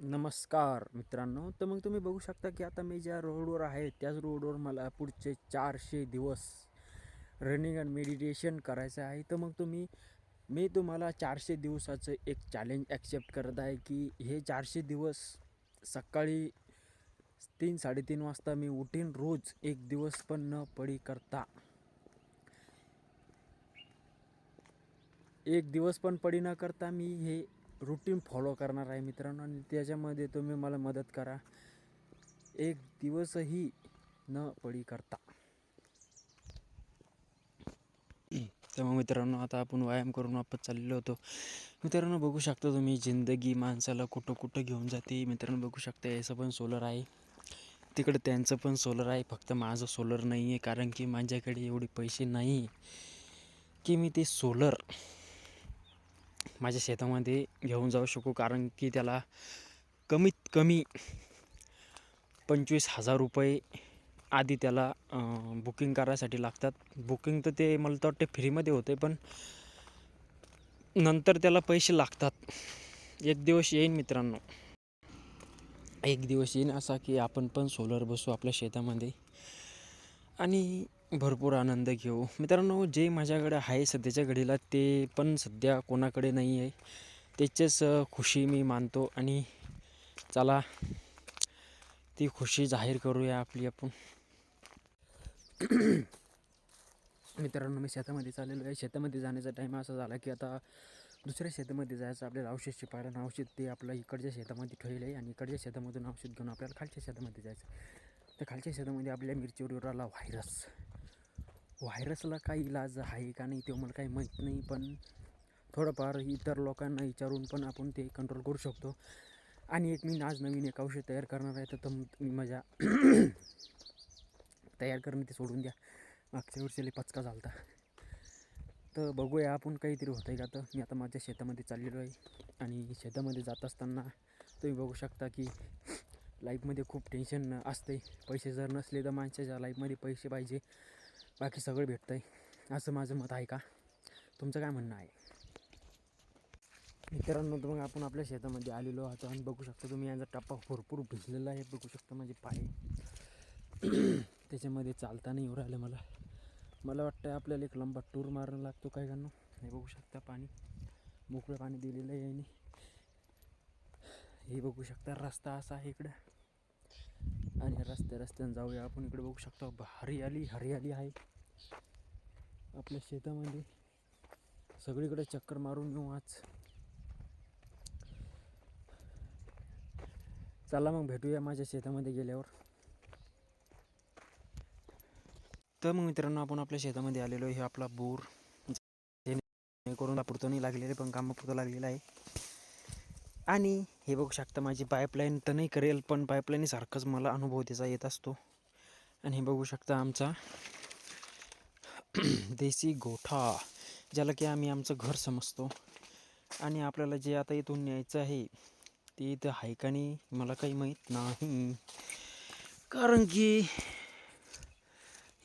नमस्कार मित्रांनो. तर मग तुम्ही बघू शकता की आता मी ज्या रोडवर आहे त्याच रोडवर मला पुढचे चारशे दिवस रनिंग अँड मेडिटेशन करायचं आहे. तर मग तुम्ही मी तुम्हाला चारशे दिवसाचं एक चॅलेंज ॲक्सेप्ट करत आहे की हे चारशे दिवस सकाळी तीन साडेतीन वाजता मी उठीन रोज एक दिवस पण न पडी करता एक दिवस पण पडी न करता मी हे रुटीन फॉलो करणार आहे मित्रांनो. आणि त्याच्यामध्ये तुम्ही मला मदत करा. एक दिवसही न पडी करता. त्यामुळे मित्रांनो आता आपण व्यायाम करून वापस चाललेलो होतो. मित्रांनो बघू शकता तुम्ही जिंदगी माणसाला कुठं कुठं घेऊन जाते. मित्रांनो बघू शकता याचं पण सोलर आहे. तिकडं त्यांचं पण सोलर आहे. फक्त माझं सोलर नाही आहे कारण की माझ्याकडे एवढे पैसे नाही की मी ते सोलर माझ्या शेतामध्ये घेऊन जाऊ शकू कारण की त्याला कमीत कमी पंचवीस हजार रुपये आधी त्याला बुकिंग करायसाठी लागतात. बुकिंग तर ते मला तर वाटते फ्रीमध्ये होते पण नंतर त्याला पैसे लागतात. एक दिवस येईन मित्रांनो. एक दिवस येईन असा की आपण पण सोलर बसू आपल्या शेतामध्ये. आणि भरपूर आनंद घेऊ. मित्रांनो जे माझ्याकडे आहे सध्याच्या घडीला ते पण सध्या कोणाकडे नाही आहे. त्याचेच खुशी मी मानतो आणि चला ती खुशी जाहीर करूया आपली आपण. मित्रांनो मी शेतामध्ये चाललेलो आहे. शेतामध्ये जाण्याचा टाईम असा झाला की आता दुसऱ्या शेतामध्ये जायचं आपल्याला औषध शिपायला औषध ते आपलं इकडच्या शेतामध्ये ठेवलं आहे आणि इकडच्या शेतामधून औषध घेऊन आपल्याला खालच्या शेतामध्ये जायचं तर खालच्या शेतामध्ये आपल्या मिरचीवर आला व्हायरस. व्हायरसला काही इलाज आहे का नाही ते मला काही माहीत नाही पण थोडंफार इतर लोकांना विचारून पण आपण ते कंट्रोल करू शकतो. आणि एक मी आज नवीन एक औषध तयार करणार आहे तर मी माझ्या तयार करणं ते सोडून द्या. मागच्या वर्षीला पचका झाला तर बघूया आपण काहीतरी होतं आहे का तर मी आता माझ्या शेतामध्ये चाललेलो आहे आणि शेतामध्ये जात असताना तुम्ही बघू शकता की लाईफमध्ये खूप टेन्शन असते पैसे जर नसले तर माणसाच्या लाईफमध्ये पैसे पाहिजे. बाकी सगळं भेटतं आहे असं माझं मत आहे का? तुमचं काय म्हणणं आहे? मित्रांनो तर मग आपण आपल्या शेतामध्ये आलेलो आहोत आणि बघू शकता तुम्ही यांचा टप्पा भरपूर भिजलेला आहे. बघू शकता माझे पाय. त्याच्यामध्ये चालता नाही येऊ राहिलं मला. मला वाटतं आपल्याला एक लंबा टूर मारणं लागतो काय करणं हे बघू शकता पाणी. मोकळं पाणी दिलेलं आहे याने. हे बघू शकता रस्ता असा आहे इकडं. आणि रस्त्या रस्त्यानं जाऊया आपण. इकडे बघू शकतो हरियाली हरियाली आहे. आपल्या शेतामध्ये. सगळीकडे चक्कर मारून येऊ आज. चला मग भेटूया माझ्या शेतामध्ये गेल्यावर. तर मग मित्रांनो आपण आपल्या शेतामध्ये आलेलो हे आपला बोर. करून पुरतं नाही लागलेले पण कामापुरतं लागलेलं आहे. आणि हे बघू शकता माझी पाईपलाईन तर नाही करेल पण पाईपलाईनसारखंच मला अनुभव त्याचा येत असतो. आणि हे बघू शकता आमचा देसी गोठा ज्याला की आम्ही आमचं घर समजतो. आणि आपल्याला जे आता इथून न्यायचं आहे ते इथं आहे का नाही मला काही माहीत नाही. कारण की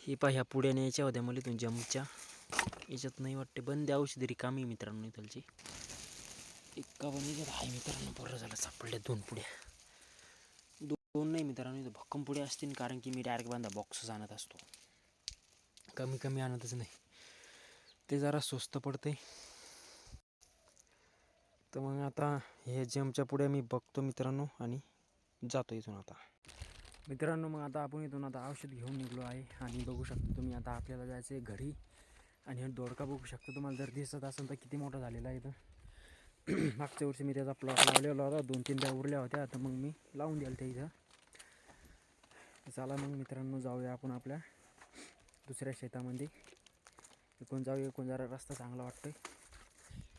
हे पा ह्या पुढ्या न्यायच्या होत्या मला इथून जमच्या. याच्यात नाही वाटते बंद औषधी रिकामी मित्रांनो इथलची. एक्कावन्न पण आहे मित्रांनो बरं झालं सापडल्या दोन पुढे. दोन नाही मित्रांनो इथं भक्कम पुढे असतील कारण की मी डायरेक्ट बांधा बॉक्सच आणत असतो. कमी कमी आणतच नाही. ते जरा स्वस्त पडते तर मग आता हे जमच्या पुढे मी बघतो मित्रांनो आणि जातो इथून आता. मित्रांनो मग आता आपण इथून आता औषध घेऊन निघलो आहे आणि बघू शकता तुम्ही आता आपल्याला जायचं आहे घरी. आणि दोडका बघू शकता तुम्हाला. जर दिसत असेल तर किती मोठा झालेला आहे इथं. मागच्या वर्षी मी त्याचा प्लॉट लावलेला होता. दोन तीन त्या उरल्या होत्या. आता मग मी लावून द्याल त्या इथं. चला मग मित्रांनो जाऊया आपण आपल्या दुसऱ्या शेतामध्ये. इकडून जाऊया. इकडून जरा रस्ता चांगला वाटतो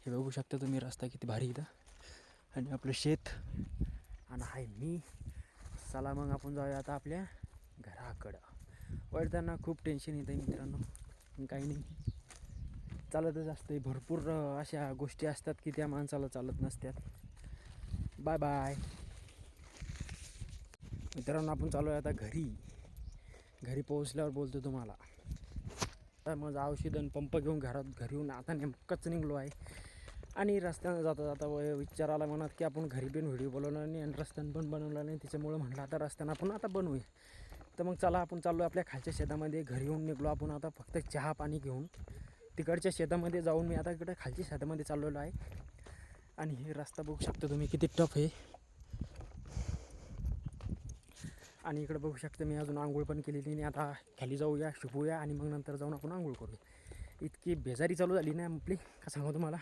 हे बघू शकता तुम्ही रस्ता किती भारी इथं. आणि आपलं शेत. आणि हाय मी. चला मग आपण जाऊया आता आपल्या घराकडं. वळताना खूप टेन्शन येतं आहे मित्रांनो काही नाही. चालतच असते भरपूर अशा गोष्टी असतात की त्या माणसाला चालत नसतात बाय बाय मित्रांनो आपण चालू आहे आता घरी. घरी पोहोचल्यावर बोलतो तुम्हाला. तर माझं औषध आणि पंप घेऊन घरात घरी येऊन आता नेमकंच निघलो आहे. आणि रस्त्यानं जाता जाता व- विचार आला मनात की आपण घरी पण व्हिडिओ बनवला नाही आणि रस्त्यानं पण बनवला नाही. त्याच्यामुळं म्हटलं आता रस्त्यानं आपण आता बनवूया. तर मग चला आपण चाललो आपल्या खालच्या शेतामध्ये. घरी येऊन निघलो आपण आता फक्त चहा पाणी घेऊन. तिकडच्या शेतामध्ये जाऊन मी आता इकडे खालच्या शेतामध्ये चाललेलो आहे. आणि हे रस्ता बघू शकता तुम्ही किती टफ आहे. आणि इकडे बघू शकता मी अजून आंघोळ पण केलेली नाही. आता खाली जाऊया शिकूया आणि मग नंतर जाऊन आपण आंघोळ करूया. इतकी बेजारी चालू झाली ना आपली. का सांगू तुम्हाला?